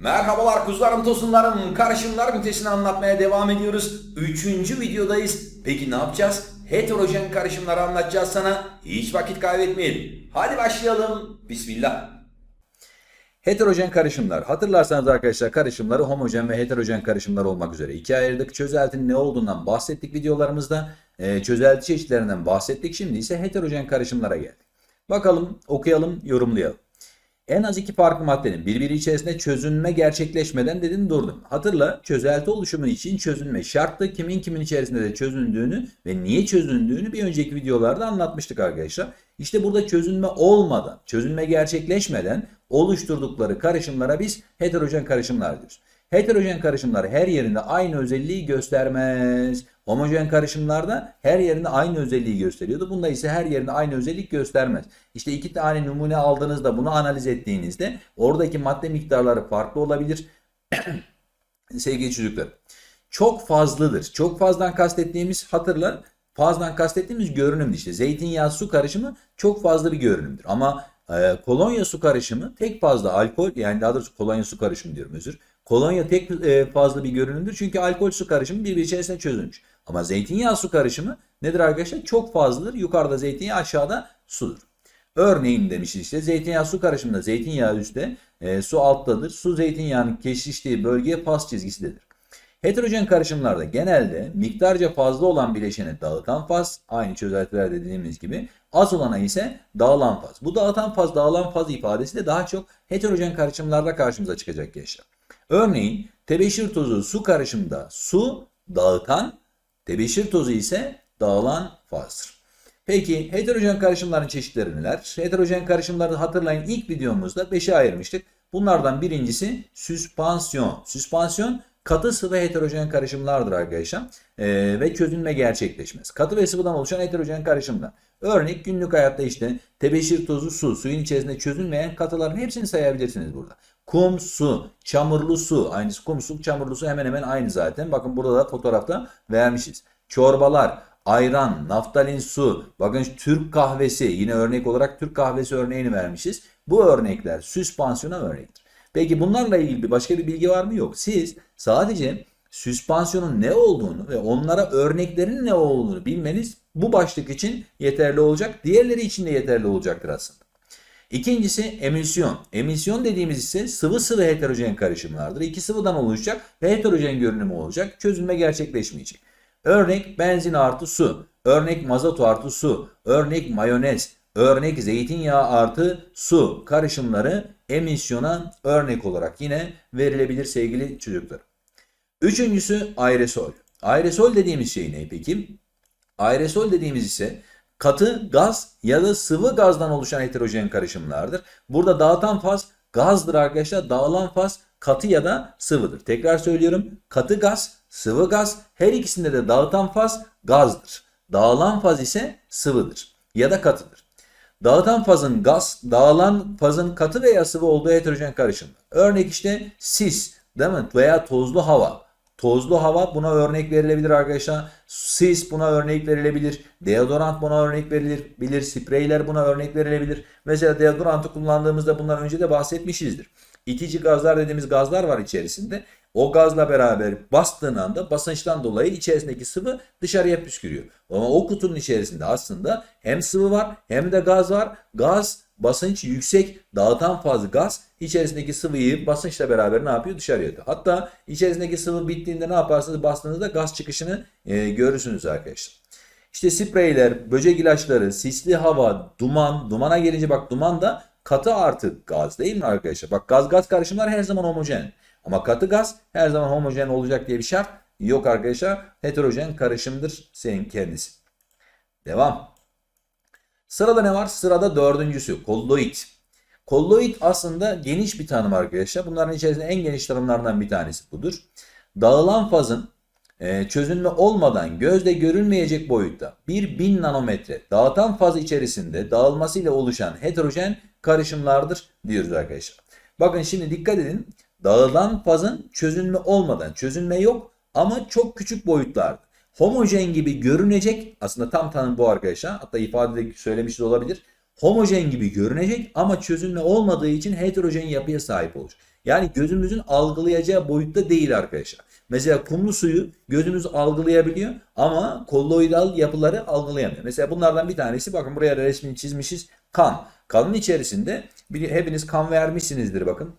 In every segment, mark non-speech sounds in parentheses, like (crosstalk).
Merhabalar kuzularım, tosunlarım, karışımlar ünitesini anlatmaya devam ediyoruz. Üçüncü videodayız. Peki ne yapacağız? Heterojen karışımları anlatacağız sana. Hiç vakit kaybetmeyelim. Hadi başlayalım. Bismillah. Heterojen karışımlar. Hatırlarsanız arkadaşlar karışımları homojen ve heterojen karışımlar olmak üzere ikiye ayırdık. Çözeltinin ne olduğundan bahsettik videolarımızda. Ee, çözelti çeşitlerinden bahsettik. Şimdi ise heterojen karışımlara geldik. Bakalım, okuyalım, yorumlayalım. En az iki farklı maddenin birbiri içerisinde çözünme gerçekleşmeden dedin durdum. Hatırla çözelti oluşumu için çözünme şarttı. Kimin kimin içerisinde de çözündüğünü ve niye çözündüğünü bir önceki videolarda anlatmıştık arkadaşlar. İşte burada çözünme olmadan, çözünme gerçekleşmeden oluşturdukları karışımlara biz heterojen karışımlar diyoruz. Heterojen karışımlar her yerinde aynı özelliği göstermez. Homojen karışımlarda her yerinde aynı özelliği gösteriyordu. Bunda ise her yerinde aynı özellik göstermez. İşte iki tane numune aldığınızda bunu analiz ettiğinizde oradaki madde miktarları farklı olabilir. (clears throat) Sevgili çocuklar. Çok fazladır. Çok fazladan kastettiğimiz hatırla fazladan kastettiğimiz görünümdür. İşte zeytinyağı su karışımı çok fazla bir görünümdür. Ama e, kolonya su karışımı tek fazla alkol yani daha doğrusu kolonya su karışımı diyorum özür. Kolonya tek e, fazla bir görünümdür. Çünkü alkol su karışımı birbiri içerisinde çözülmüş. Ama zeytinyağı su karışımı nedir arkadaşlar? Çok fazladır. Yukarıda zeytinyağı aşağıda sudur. Örneğin demiş işte zeytinyağı su karışımında zeytinyağı üstte, e, su alttadır. Su zeytinyağının kesiştiği bölge pas çizgisidir. Heterojen karışımlarda genelde miktarca fazla olan bileşeni dağıtan faz, aynı çözeltiler dediğimiz gibi, az olana ise dağılan faz. Bu dağıtan faz, dağılan faz ifadesi de daha çok heterojen karışımlarda karşımıza çıkacak gençler. Örneğin tebeşir tozu su karışımında su dağıtan, tebeşir tozu ise dağılan fazdır. Peki heterojen karışımların çeşitleri neler? Heterojen karışımları hatırlayın ilk videomuzda 5'e ayırmıştık. Bunlardan birincisi süspansiyon. Süspansiyon katı sıvı heterojen karışımlardır arkadaşlar. Ee, ve çözünme gerçekleşmez. Katı ve sıvıdan oluşan heterojen karışımlar. Örnek günlük hayatta işte tebeşir tozu su, suyun içerisinde çözünmeyen katıların hepsini sayabilirsiniz burada. Kum, su, çamurlu su. Aynısı kum, su, çamurlu su hemen hemen aynı zaten. Bakın burada da fotoğrafta vermişiz. Çorbalar, ayran, naftalin su, bakın Türk kahvesi yine örnek olarak Türk kahvesi örneğini vermişiz. Bu örnekler süspansiyona örnektir. Peki bunlarla ilgili başka bir bilgi var mı? Yok. Siz sadece süspansiyonun ne olduğunu ve onlara örneklerin ne olduğunu bilmeniz bu başlık için yeterli olacak. Diğerleri için de yeterli olacaktır aslında. İkincisi emisyon. Emisyon dediğimiz ise sıvı sıvı heterojen karışımlardır. İki sıvıdan oluşacak ve heterojen görünümü olacak. Çözünme gerçekleşmeyecek. Örnek benzin artı su. Örnek mazot artı su. Örnek mayonez. Örnek zeytinyağı artı su karışımları emisyona örnek olarak yine verilebilir sevgili çocuklar. Üçüncüsü aerosol. Aerosol dediğimiz şey ne peki? Aerosol dediğimiz ise katı gaz ya da sıvı gazdan oluşan heterojen karışımlardır. Burada dağıtan faz gazdır arkadaşlar. Dağılan faz katı ya da sıvıdır. Tekrar söylüyorum. Katı gaz, sıvı gaz her ikisinde de dağıtan faz gazdır. Dağılan faz ise sıvıdır ya da katıdır. Dağıtan fazın gaz, dağılan fazın katı veya sıvı olduğu heterojen karışımlar. Örnek işte sis değil mi? veya tozlu hava. Tozlu hava buna örnek verilebilir arkadaşlar. Sis buna örnek verilebilir. Deodorant buna örnek verilebilir. Spreyler buna örnek verilebilir. Mesela deodorantı kullandığımızda bundan önce de bahsetmişizdir. İtici gazlar dediğimiz gazlar var içerisinde. O gazla beraber bastığın anda basınçtan dolayı içerisindeki sıvı dışarıya püskürüyor. Ama o kutunun içerisinde aslında hem sıvı var hem de gaz var. Gaz basınç yüksek dağıtan fazla gaz içerisindeki sıvıyı basınçla beraber ne yapıyor? Dışarıya atıyor. Hatta içerisindeki sıvı bittiğinde ne yaparsınız? Bastığınızda gaz çıkışını e, görürsünüz arkadaşlar. İşte spreyler, böcek ilaçları, sisli hava, duman. Dumana gelince bak duman da katı artı gaz değil mi arkadaşlar? Bak gaz gaz karışımlar her zaman homojen. Ama katı gaz her zaman homojen olacak diye bir şart yok arkadaşlar. Heterojen karışımdır senin kendisi. Devam. Sırada ne var? Sırada dördüncüsü kolloid. Kolloid aslında geniş bir tanım arkadaşlar. Bunların içerisinde en geniş tanımlardan bir tanesi budur. Dağılan fazın e, çözünme olmadan gözle görülmeyecek boyutta bir bin nanometre dağıtan faz içerisinde dağılmasıyla oluşan heterojen karışımlardır diyoruz arkadaşlar. Bakın şimdi dikkat edin. Dağılan fazın çözünme olmadan, çözünme yok ama çok küçük boyutlarda. Homojen gibi görünecek, aslında tam tanım bu arkadaşlar. Hatta ifadede söylemiş de olabilir. Homojen gibi görünecek ama çözünme olmadığı için heterojen yapıya sahip olur. Yani gözümüzün algılayacağı boyutta değil arkadaşlar. Mesela kumlu suyu gözümüz algılayabiliyor ama kolloidal yapıları algılayamıyor. Mesela bunlardan bir tanesi bakın buraya resmini çizmişiz. Kan. Kanın içerisinde hepiniz kan vermişsinizdir bakın.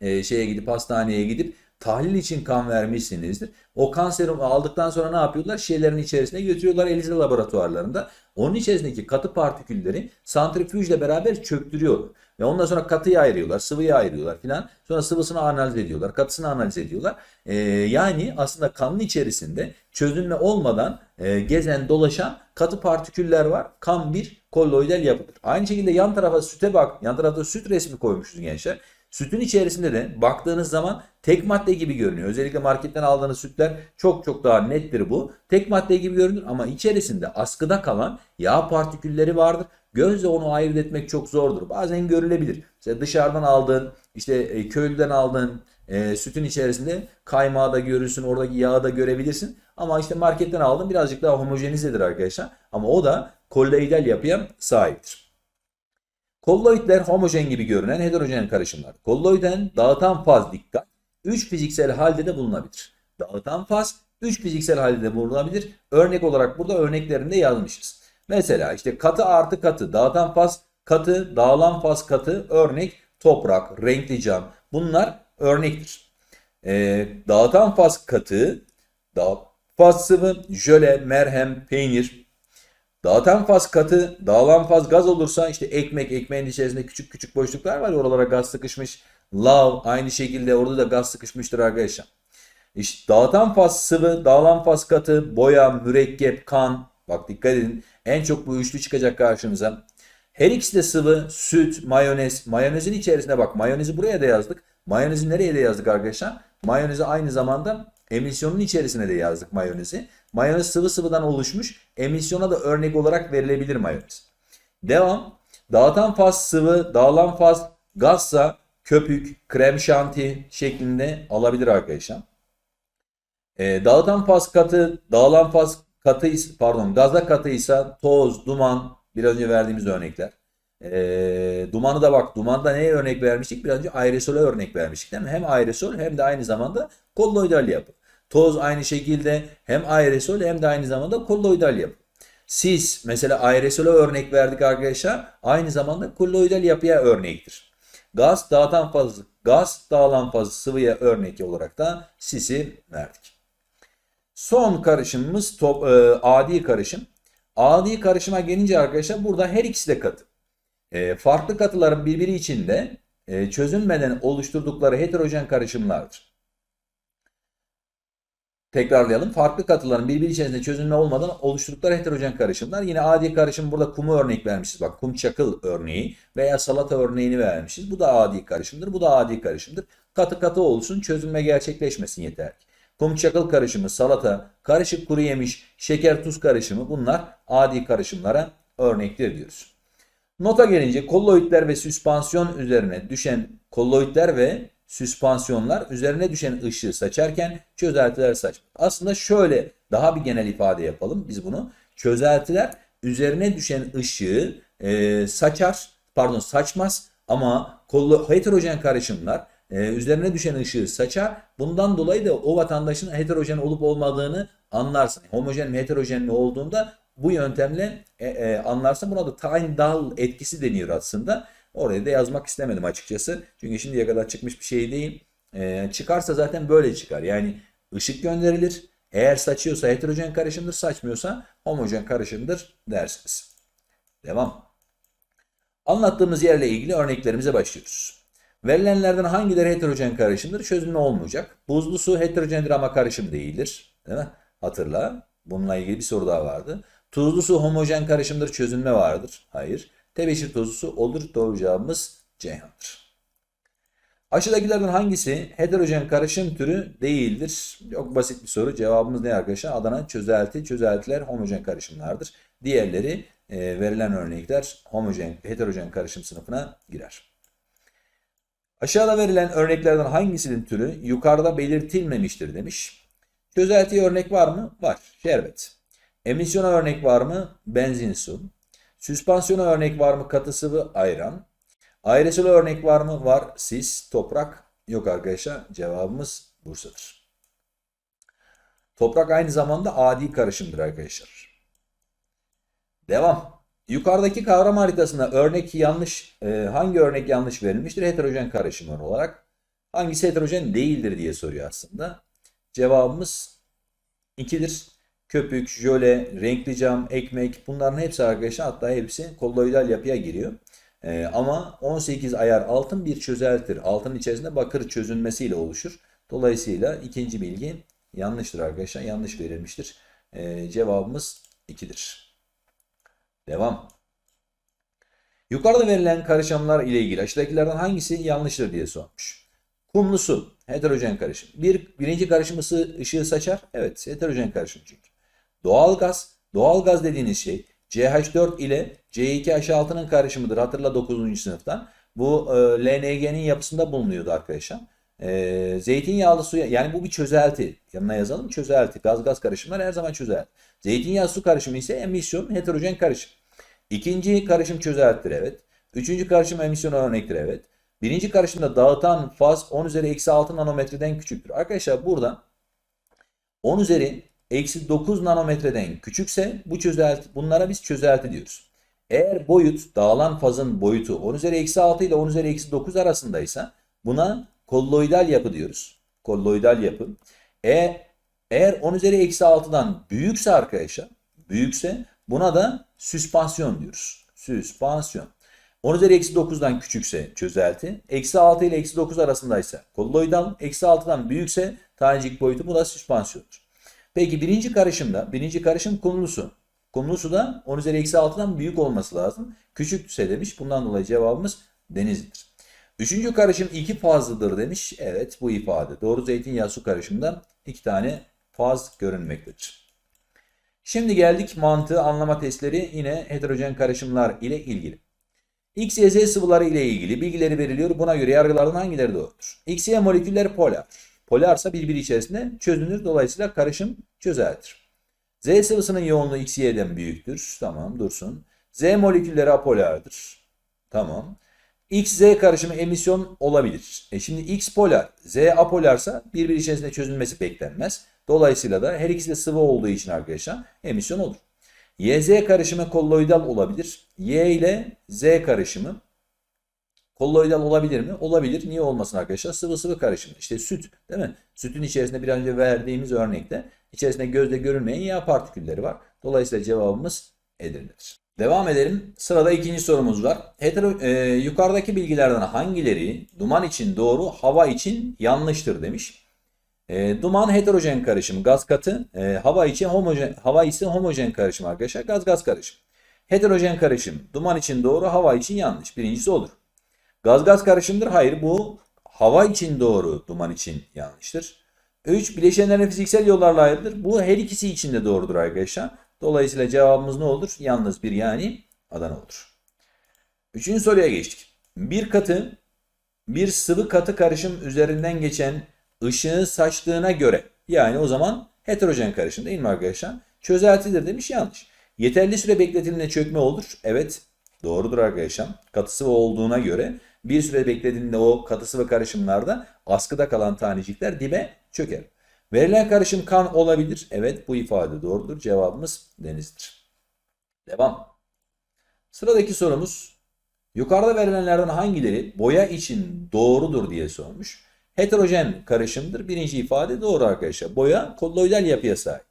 Ee, şeye gidip hastaneye gidip tahlil için kan vermişsinizdir. O kan serumu aldıktan sonra ne yapıyorlar? Şişelerin içerisine götürüyorlar Elize laboratuvarlarında. Onun içerisindeki katı partikülleri santrifüjle beraber çöktürüyorlar. Ve ondan sonra katıyı ayırıyorlar, sıvıyı ayırıyorlar filan. Sonra sıvısını analiz ediyorlar, katısını analiz ediyorlar. Ee, yani aslında kanın içerisinde çözünme olmadan e, gezen, dolaşan katı partiküller var. Kan bir kolloidal yapıdır. Aynı şekilde yan tarafa süte bak. Yan tarafta süt resmi koymuşuz gençler. Sütün içerisinde de baktığınız zaman tek madde gibi görünüyor. Özellikle marketten aldığınız sütler çok çok daha nettir bu. Tek madde gibi görünür ama içerisinde askıda kalan yağ partikülleri vardır. Gözle onu ayırt etmek çok zordur. Bazen görülebilir. Mesela dışarıdan aldığın, işte e, köylüden aldığın e, sütün içerisinde kaymağı da görürsün, oradaki yağı da görebilirsin. Ama işte marketten aldığın birazcık daha homojenizedir arkadaşlar. Ama o da kolloidal yapıya sahiptir. Kolloidler homojen gibi görünen heterojen karışımlar. Kolloiden dağıtan faz dikkat 3 fiziksel halde de bulunabilir. Dağıtan faz 3 fiziksel halde de bulunabilir. Örnek olarak burada örneklerinde yazmışız. Mesela işte katı artı katı, dağıtan faz katı, dağılan faz katı, örnek toprak, renkli cam. Bunlar örnektir. Ee, dağıtan faz katı, dağ, faz sıvı, jöle, merhem, peynir, Dağıtan faz katı, dağılan faz gaz olursa işte ekmek, ekmeğin içerisinde küçük küçük boşluklar var oralara gaz sıkışmış. Lav aynı şekilde orada da gaz sıkışmıştır arkadaşlar. İşte dağıtan faz sıvı, dağılan faz katı, boya, mürekkep, kan. Bak dikkat edin. En çok bu üçlü çıkacak karşımıza. Her ikisi de sıvı, süt, mayonez. Mayonezin içerisine bak. Mayonezi buraya da yazdık. Mayonezi nereye de yazdık arkadaşlar? Mayonezi aynı zamanda emisyonun içerisine de yazdık mayonezi. Mayonez sıvı sıvıdan oluşmuş. Emisyona da örnek olarak verilebilir mayonez. Devam. Dağıtan faz sıvı, dağılan faz gazsa köpük, krem şanti şeklinde alabilir arkadaşlar. E, dağıtan faz katı, dağılan faz katı, pardon gazda katıysa toz, duman, biraz önce verdiğimiz örnekler. E, dumanı da bak, dumanda neye örnek vermiştik? Biraz önce aerosole örnek vermiştik değil mi? Hem aerosol hem de aynı zamanda kolloidal yapı. Toz aynı şekilde hem aerosol hem de aynı zamanda kolloidal yapı. Sis mesela aerosole örnek verdik arkadaşlar. Aynı zamanda kolloidal yapıya örnektir. Gaz dağıtan fazı, gaz dağılan fazı sıvıya örnek olarak da sisi verdik. Son karışımımız top, e, adi karışım. Adi karışıma gelince arkadaşlar burada her ikisi de katı. E, farklı katıların birbiri içinde e, çözünmeden oluşturdukları heterojen karışımlardır. Tekrarlayalım. Farklı katıların birbiri içerisinde çözünme olmadan oluşturdukları heterojen karışımlar. Yine adi karışım burada kumu örnek vermişiz. Bak kum çakıl örneği veya salata örneğini vermişiz. Bu da adi karışımdır. Bu da adi karışımdır. Katı katı olsun çözünme gerçekleşmesin yeter ki. Kum çakıl karışımı, salata, karışık kuru yemiş, şeker tuz karışımı bunlar adi karışımlara örnektir diyoruz. Nota gelince kolloidler ve süspansiyon üzerine düşen kolloidler ve süspansiyonlar üzerine düşen ışığı saçarken çözeltiler saç. Aslında şöyle daha bir genel ifade yapalım biz bunu. Çözeltiler üzerine düşen ışığı e, saçar, pardon saçmaz ama kollo, heterojen karışımlar e, üzerine düşen ışığı saçar. Bundan dolayı da o vatandaşın heterojen olup olmadığını anlarsın. Homojen mi heterojen mi olduğunda bu yöntemle e, e, anlarsın. Buna da Tyndall etkisi deniyor aslında. Oraya da yazmak istemedim açıkçası. Çünkü şimdiye kadar çıkmış bir şey değil. Ee, çıkarsa zaten böyle çıkar. Yani ışık gönderilir. Eğer saçıyorsa heterojen karışımdır, saçmıyorsa homojen karışımdır dersiniz. Devam. Anlattığımız yerle ilgili örneklerimize başlıyoruz. Verilenlerden hangileri heterojen karışımdır? Çözümlü olmayacak. Buzlu su heterojendir ama karışım değildir. Değil mi? Hatırla. Bununla ilgili bir soru daha vardı. Tuzlu su homojen karışımdır, çözünme vardır. Hayır. Tebeşir tozu su olur. Doğru cevabımız Ceyhan'dır. Aşağıdakilerden hangisi heterojen karışım türü değildir? Çok basit bir soru. Cevabımız ne arkadaşlar? Adana çözelti, çözeltiler homojen karışımlardır. Diğerleri e, verilen örnekler homojen, heterojen karışım sınıfına girer. Aşağıda verilen örneklerden hangisinin türü yukarıda belirtilmemiştir demiş. Çözeltiye örnek var mı? Var. Şerbet. Emisyona örnek var mı? Benzin su. Süspansiyona örnek var mı? Katı sıvı ayran. Aerosole örnek var mı? Var. Sis, toprak, Yok arkadaşlar cevabımız Bursa'dır. Toprak aynı zamanda adi karışımdır arkadaşlar. Devam. Yukarıdaki kavram haritasında örnek yanlış e, hangi örnek yanlış verilmiştir? Heterojen karışımlar olarak. Hangisi heterojen değildir diye soruyor aslında. Cevabımız 2'dir. Köpük, jöle, renkli cam, ekmek bunların hepsi arkadaşlar hatta hepsi kolloidal yapıya giriyor. Ee, ama 18 ayar altın bir çözeltir. Altının içerisinde bakır çözünmesiyle oluşur. Dolayısıyla ikinci bilgi yanlıştır arkadaşlar. Yanlış verilmiştir. Ee, cevabımız 2'dir. Devam. Yukarıda verilen karışımlar ile ilgili aşağıdakilerden hangisi yanlıştır diye sormuş. Kumlu su, heterojen karışım. Bir, birinci karışım ısı, ışığı saçar. Evet, heterojen karışım çünkü. Doğal gaz, doğal gaz dediğiniz şey CH4 ile C2H6'nın karışımıdır. Hatırla 9. sınıftan. Bu e, LNG'nin yapısında bulunuyordu arkadaşlar. E, zeytinyağlı suya yani bu bir çözelti. Yanına yazalım çözelti. Gaz gaz karışımlar her zaman çözelti. Zeytinyağı su karışımı ise emisyon heterojen karışım. İkinci karışım çözeltidir evet. Üçüncü karışım emisyon örnektir evet. Birinci karışımda dağıtan faz 10 üzeri eksi 6 nanometreden küçüktür. Arkadaşlar burada 10 üzeri eksi 9 nanometreden küçükse bu çözelti, bunlara biz çözelti diyoruz. Eğer boyut dağılan fazın boyutu 10 üzeri eksi 6 ile 10 üzeri eksi 9 arasındaysa buna kolloidal yapı diyoruz. Kolloidal yapı. E, eğer 10 üzeri eksi 6'dan büyükse arkadaşlar büyükse buna da süspansiyon diyoruz. Süspansiyon. 10 üzeri eksi 9'dan küçükse çözelti. Eksi 6 ile eksi 9 arasındaysa kolloidal. Eksi 6'dan büyükse tanecik boyutu bu da süspansiyondur. Peki birinci karışımda, birinci karışım kumlu su. Kumlu su da 10 üzeri eksi 6'dan büyük olması lazım. Küçükse demiş. Bundan dolayı cevabımız denizlidir. Üçüncü karışım iki fazlıdır demiş. Evet bu ifade. Doğru zeytinyağı su karışımında iki tane faz görünmektedir. Şimdi geldik mantığı anlama testleri yine heterojen karışımlar ile ilgili. X, Y, Z sıvıları ile ilgili bilgileri veriliyor. Buna göre yargılardan hangileri doğrudur? X, Y molekülleri polar. Polarsa birbiri içerisinde çözünür. Dolayısıyla karışım çözeltir. Z sıvısının yoğunluğu X, Y'den büyüktür. Tamam dursun. Z molekülleri apolardır. Tamam. X, Z karışımı emisyon olabilir. E şimdi X polar, Z apolarsa birbiri içerisinde çözülmesi beklenmez. Dolayısıyla da her ikisi de sıvı olduğu için arkadaşlar emisyon olur. YZ karışımı kolloidal olabilir. Y ile Z karışımı kolloidal olabilir mi? Olabilir. Niye olmasın arkadaşlar? Sıvı sıvı karışımı. İşte süt değil mi? Sütün içerisinde bir önce verdiğimiz örnekte içerisinde gözle görünmeyen yağ partikülleri var. Dolayısıyla cevabımız Edirne'dir. Devam edelim. Sırada ikinci sorumuz var. Hetero, e, yukarıdaki bilgilerden hangileri duman için doğru, hava için yanlıştır demiş. E, duman heterojen karışım, gaz katı, e, hava için homojen, hava ise homojen karışım arkadaşlar. Gaz gaz karışım. Heterojen karışım, duman için doğru, hava için yanlış. Birincisi olur. Gaz gaz karışımdır. Hayır bu hava için doğru, duman için yanlıştır. 3. Bileşenlerin fiziksel yollarla ayrıdır. Bu her ikisi için de doğrudur arkadaşlar. Dolayısıyla cevabımız ne olur? Yalnız bir yani Adana olur. Üçüncü soruya geçtik. Bir katı bir sıvı katı karışım üzerinden geçen ışığı saçtığına göre yani o zaman heterojen karışım değil mi arkadaşlar? Çözeltidir demiş yanlış. Yeterli süre bekletilince çökme olur. Evet doğrudur arkadaşlar. Katı sıvı olduğuna göre bir süre beklediğinde o katı sıvı karışımlarda askıda kalan tanecikler dibe çöker. Verilen karışım kan olabilir. Evet bu ifade doğrudur. Cevabımız denizdir. Devam. Sıradaki sorumuz yukarıda verilenlerden hangileri boya için doğrudur diye sormuş. Heterojen karışımdır. Birinci ifade doğru arkadaşlar. Boya kolloidal yapıya sahip.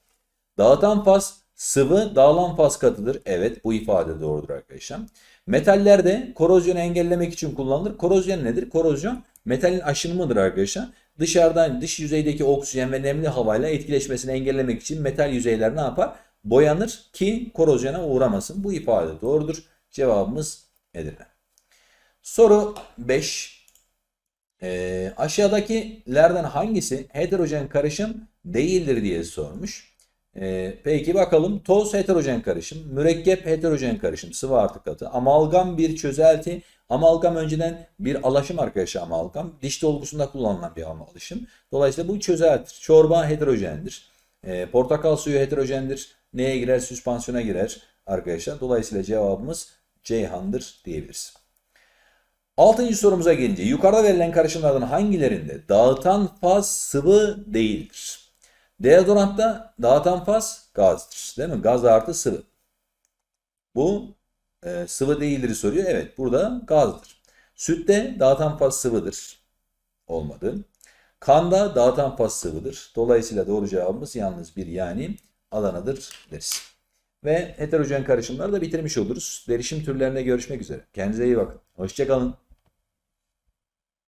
Dağıtan faz sıvı dağılan faz katıdır. Evet bu ifade doğrudur arkadaşlar. Metallerde korozyonu engellemek için kullanılır. Korozyon nedir? Korozyon metalin aşınımıdır arkadaşlar. Dışarıdan dış yüzeydeki oksijen ve nemli havayla etkileşmesini engellemek için metal yüzeyler ne yapar? Boyanır ki korozyona uğramasın. Bu ifade doğrudur. Cevabımız Edirne. Soru 5. Ee, aşağıdakilerden hangisi heterojen karışım değildir diye sormuş. Ee, peki bakalım toz heterojen karışım, mürekkep heterojen karışım, sıvı artı katı, amalgam bir çözelti, amalgam önceden bir alaşım arkadaşlar amalgam, diş dolgusunda kullanılan bir alaşım. Dolayısıyla bu çözeltir. Çorba heterojendir. Ee, portakal suyu heterojendir. Neye girer? Süspansiyona girer arkadaşlar. Dolayısıyla cevabımız Ceyhan'dır diyebiliriz. Altıncı sorumuza gelince yukarıda verilen karışımlardan hangilerinde dağıtan faz sıvı değildir? Deodorantta dağıtan faz gazdır. Değil mi? Gaz artı sıvı. Bu e, sıvı değildir soruyor. Evet burada gazdır. Sütte dağıtan faz sıvıdır. Olmadı. Kanda dağıtan faz sıvıdır. Dolayısıyla doğru cevabımız yalnız bir yani Adana'dır deriz. Ve heterojen karışımları da bitirmiş oluruz. Derişim türlerine görüşmek üzere. Kendinize iyi bakın. Hoşçakalın.